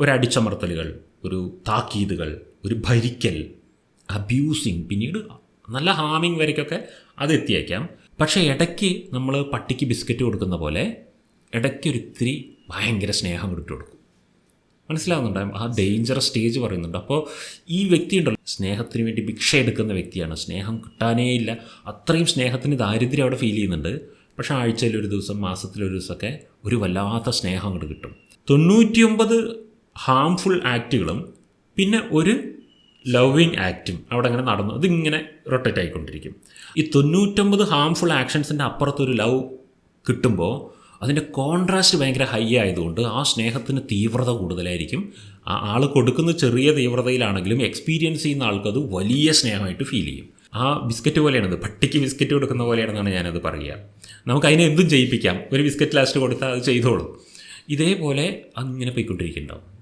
ഒരു അടിച്ചമർത്തലുകൾ ഒരു താക്കീതുകൾ ഒരു ഭരിക്കൽ അബ്യൂസിങ് പിന്നീട് നല്ല ഹാമിങ് വരയ്ക്കൊക്കെ അത് എത്തിയേക്കാം. പക്ഷേ ഇടയ്ക്ക് നമ്മൾ പട്ടിക്ക് ബിസ്ക്കറ്റ് കൊടുക്കുന്ന പോലെ ഇടയ്ക്ക് ഒരിത്തിരി ഭയങ്കര സ്നേഹം ഇട്ട് കൊടുക്കും. മനസ്സിലാവുന്നുണ്ട് ആ ഡേഞ്ചറസ് സ്റ്റേജ് പറയുന്നുണ്ട്. അപ്പോൾ ഈ വ്യക്തി ഉണ്ടല്ലോ സ്നേഹത്തിന് വേണ്ടി ഭിക്ഷ എടുക്കുന്ന വ്യക്തിയാണ്. സ്നേഹം കിട്ടാനേ ഇല്ല. അത്രയും സ്നേഹത്തിന് ദാരിദ്ര്യം അവിടെ ഫീൽ ചെയ്യുന്നുണ്ട്. പക്ഷേ ആഴ്ചയിൽ ഒരു ദിവസം മാസത്തിലൊരു ദിവസമൊക്കെ ഒരു വല്ലാത്ത സ്നേഹം അങ്ങോട്ട് കിട്ടും. തൊണ്ണൂറ്റിയൊമ്പത് ഹാംഫുൾ ആക്റ്റുകളും പിന്നെ ഒരു ലവിങ് ആക്റ്റും അവിടെ അങ്ങനെ നടന്നു. അതിങ്ങനെ റൊട്ടേറ്റ് ആയിക്കൊണ്ടിരിക്കും. ഈ തൊണ്ണൂറ്റൊമ്പത് ഹാംഫുൾ ആക്ഷൻസിന്റെ അപ്പുറത്തൊരു ലവ് കിട്ടുമ്പോൾ അതിന്റെ കോൺട്രാസ്റ്റ് ഭയങ്കര ഹൈ ആയതുകൊണ്ട് ആ സ്നേഹത്തിന് തീവ്രത കൂടുതലായിരിക്കും. ആ ആൾ കൊടുക്കുന്ന ചെറിയ തീവ്രതയിലാണെങ്കിലും എക്സ്പീരിയൻസ് ചെയ്യുന്ന ആൾക്കത് വലിയ സ്നേഹമായിട്ട് ഫീൽ ചെയ്യും. ആ ബിസ്ക്കറ്റ് പോലെയാണത്. പട്ടിക്ക് ബിസ്ക്കറ്റ് കൊടുക്കുന്ന പോലെയാണെന്നാണ് ഞാനത് പറയുക. നമുക്ക് അതിനെ എന്തും ചെയ്യിപ്പിക്കാം ഒരു ബിസ്ക്കറ്റ് ലാസ്റ്റ് കൊടുത്താൽ അത് ചെയ്തോളും. ഇതേപോലെ അങ്ങനെ പോയിക്കൊണ്ടിരിക്കുന്നുണ്ടാവും.